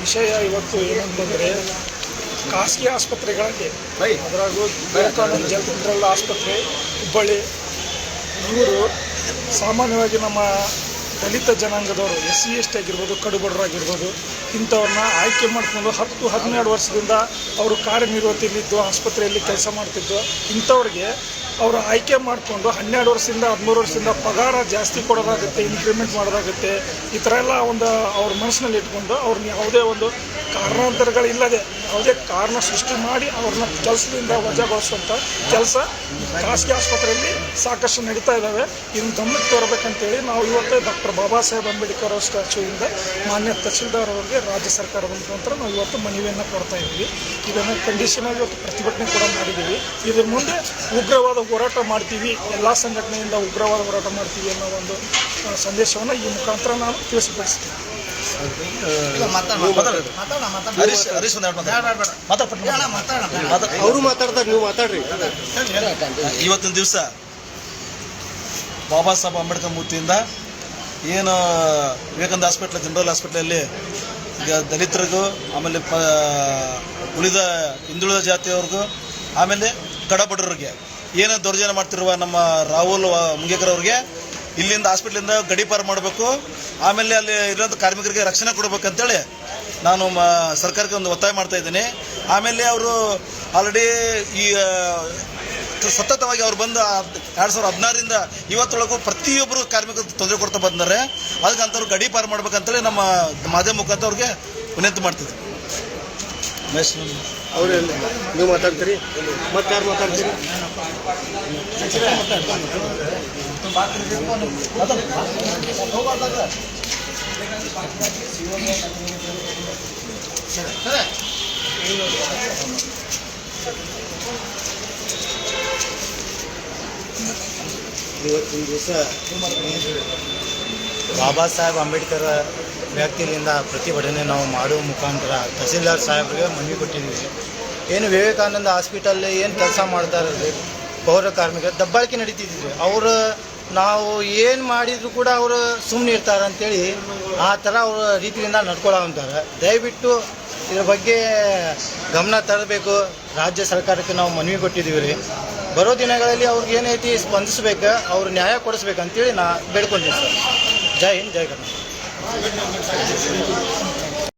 ವಿಷಯ ಇವತ್ತು ಏನಂತಂದರೆ ಖಾಸಗಿ ಆಸ್ಪತ್ರೆಗಳಲ್ಲಿ ಅದರಾಗೂ ವಿವೇಕಾನಂದ ಜನರಲ್ ಆಸ್ಪತ್ರೆ ಹುಬ್ಬಳ್ಳಿ ಇವರು ಸಾಮಾನ್ಯವಾಗಿ ನಮ್ಮ ದಲಿತ ಜನಾಂಗದವರು ಎಸ್ ಸಿ ಎಸ್ ಟಿ ಆಗಿರ್ಬೋದು, ಕಡುಬಡರಾಗಿರ್ಬೋದು, ಇಂಥವ್ರನ್ನ ಆಯ್ಕೆ ಮಾಡಿಕೊಂಡು ಹತ್ತು ಹನ್ನೆರಡು ವರ್ಷದಿಂದ ಅವರು ಕಾರ್ಯನಿರ್ವಹಿತಿಯಲ್ಲಿದ್ದು, ಆಸ್ಪತ್ರೆಯಲ್ಲಿ ಕೆಲಸ ಮಾಡ್ತಿದ್ದು, ಇಂಥವ್ರಿಗೆ ಅವರು ಆಯ್ಕೆ ಮಾಡಿಕೊಂಡು ಹನ್ನೆರಡು ವರ್ಷದಿಂದ, ಹದಿಮೂರು ವರ್ಷದಿಂದ ಪಗಾರ ಜಾಸ್ತಿ ಕೊಡೋದಾಗುತ್ತೆ ಇನ್ಕ್ರಿಮೆಂಟ್ ಮಾಡೋದಾಗುತ್ತೆ, ಈ ಥರ ಎಲ್ಲ ಒಂದು ಅವ್ರ ಮನಸ್ಸಿನಲ್ಲಿ ಇಟ್ಕೊಂಡು ಅವ್ರನ್ನ ಯಾವುದೇ ಒಂದು ಕಾರಣಾಂತರಗಳಿಲ್ಲದೆ ಯಾವುದೇ ಕಾರಣ ಸೃಷ್ಟಿ ಮಾಡಿ ಅವ್ರನ್ನ ಕೆಲಸದಿಂದ ವಜಾಗೊಳಿಸುವಂಥ ಕೆಲಸ ಖಾಸಗಿ ಆಸ್ಪತ್ರೆಯಲ್ಲಿ ಸಾಕಷ್ಟು ನಡೀತಾ ಇದ್ದಾವೆ ಇದನ್ನು ಗಮನಕ್ಕೆ ತರಬೇಕಂತೇಳಿ ನಾವು ಇವತ್ತು ಡಾಕ್ಟರ್ ಬಾಬಾ ಸಾಹೇಬ್ ಅಂಬೇಡ್ಕರ್ ಅವರ ಸ್ಟ್ಯಾಚ್ಯೂಯಿಂದ ಮಾನ್ಯ ತಹಸೀಲ್ದಾರ್ ಅವರಿಗೆ ರಾಜ್ಯ ಸರ್ಕಾರದ ಮುಖಾಂತರ ನಾವು ಇವತ್ತು ಮನವಿಯನ್ನು ಕೊಡ್ತಾ ಇದ್ದೀವಿ. ಇದನ್ನು ಕಂಡೀಷನ್ ಆಗಿ ಇವತ್ತು ಪ್ರತಿಭಟನೆ ಕೂಡ ಮಾಡಿದ್ದೀವಿ. ಇದ್ರ ಮುಂದೆ ಉಗ್ರವಾದ ಹೋರಾಟ ಮಾಡ್ತೀವಿ, ಎಲ್ಲ ಸಂಘಟನೆಯಿಂದ ಉಗ್ರವಾದ ಹೋರಾಟ ಮಾಡ್ತೀವಿ ಅನ್ನೋ ಒಂದು ಸಂದೇಶವನ್ನು ಈ ಮುಖಾಂತರ ನಾನು ತಿಳಿಸಿಪಡಿಸ್ತೀನಿ ಅವರು ಮಾತಾಡ್ತಾರೆ ನೀವು ಮಾತಾಡ್ರಿ. ಇವತ್ತಿನ ದಿವಸ ಬಾಬಾ ಸಾಹೇಬ್ ಅಂಬೇಡ್ಕರ್ ಮೂರ್ತಿಯಿಂದ ಏನು ವಿವೇಕಾನಂದ ಹಾಸ್ಪಿಟ್ಲ್ ಜನರಲ್ ಹಾಸ್ಪಿಟ್ಲಲ್ಲಿ ಈಗ ದಲಿತರಿಗೂ ಆಮೇಲೆ ಪ ಉಳಿದ ಹಿಂದುಳಿದ ಜಾತಿಯವ್ರಿಗೂ ಆಮೇಲೆ ಕಡಬಡವ್ರಿಗೆ ಏನು ದೌರ್ಜನ್ಯ ಮಾಡ್ತಿರುವ ನಮ್ಮ ರಾಹುಲ್ ಮುಂಗೇಕರ್ ಅವ್ರಿಗೆ ಇಲ್ಲಿಂದ ಹಾಸ್ಪಿಟ್ಲಿಂದ ಗಡೀಪಾರು ಮಾಡಬೇಕು. ಆಮೇಲೆ ಅಲ್ಲಿ ಇರೋಂಥ ಕಾರ್ಮಿಕರಿಗೆ ರಕ್ಷಣೆ ಕೊಡಬೇಕಂತೇಳಿ ನಾನು ಸರ್ಕಾರಕ್ಕೆ ಒಂದು ಒತ್ತಾಯ ಮಾಡ್ತಾ ಇದ್ದೀನಿ. ಆಮೇಲೆ ಅವರು ಆಲ್ರೆಡಿ ಈ ಸತತವಾಗಿ ಅವ್ರು ಬಂದು ಎರಡು ಸಾವಿರದ ಹದಿನಾರರಿಂದ ಇವತ್ತೊಳಗೂ ಪ್ರತಿಯೊಬ್ಬರು ಕಾರ್ಮಿಕರು ತೊಂದರೆ ಕೊಡ್ತಾ ಬಂದರೆ ಅದಕ್ಕೆ ಅಂಥವ್ರು ಗಡಿ ಪಾರು ಮಾಡ್ಬೇಕಂತೇಳಿ ನಮ್ಮ ಮಾಧ್ಯಮ ಮುಖಾಂತರ ಅವ್ರಿಗೆ ವಿನಂತಿ ಎಲ್ಲಿ? ನೀವು ಮಾತಾಡ್ತೀರಿ? ಮತ್ತೆ ಯಾರು ಮಾತಾಡ್ತೀರಿ? ಇವತ್ತಿನ ದಿವಸ ಬಾಬಾ ಸಾಹೇಬ್ ಅಂಬೇಡ್ಕರ್ ವ್ಯಕ್ತಿಯಿಂದ ಪ್ರತಿಭಟನೆ ನಾವು ಮಾಡುವ ಮುಖಾಂತರ ತಹಸೀಲ್ದಾರ್ ಸಾಹೇಬ್ರಿಗೆ ಮನವಿ ಕೊಟ್ಟಿದ್ದೀವಿ. ಏನು ವಿವೇಕಾನಂದ ಹಾಸ್ಪಿಟಲ್ ಏನು ಕೆಲಸ ಮಾಡ್ತಾರೆ ಪೌರ ಕಾರ್ಮಿಕರು ದಬ್ಬಾಳಿಕೆ ನಡೀತಿದ್ವಿ ಅವರು ನಾವು ಏನು ಮಾಡಿದರೂ ಕೂಡ ಅವರು ಸುಮ್ಮನೆ ಇರ್ತಾರೆ ಅಂತೇಳಿ ಆ ಥರ ಅವರ ರೀತಿಯಿಂದ ನಡ್ಕೊಳ್ಳೋಂತಾರೆ ದಯವಿಟ್ಟು ಇದ್ರ ಬಗ್ಗೆ ಗಮನ ತರಬೇಕು. ರಾಜ್ಯ ಸರ್ಕಾರಕ್ಕೆ ನಾವು ಮನವಿ ಕೊಟ್ಟಿದ್ದೀವಿ ರೀ. ಬರೋ ದಿನಗಳಲ್ಲಿ ಅವ್ರಿಗೆ ಏನೈತಿ ಸ್ಪಂದಿಸ್ಬೇಕು, ಅವ್ರು ನ್ಯಾಯ ಕೊಡಿಸ್ಬೇಕು ಅಂತೇಳಿ ನಾ ಬೇಡ್ಕೊಂಡಿದ್ದೀನಿ ಸರ್. ಜೈ ಹಿಂದ್, ಜೈ ಕರ್ನಾಟಕ.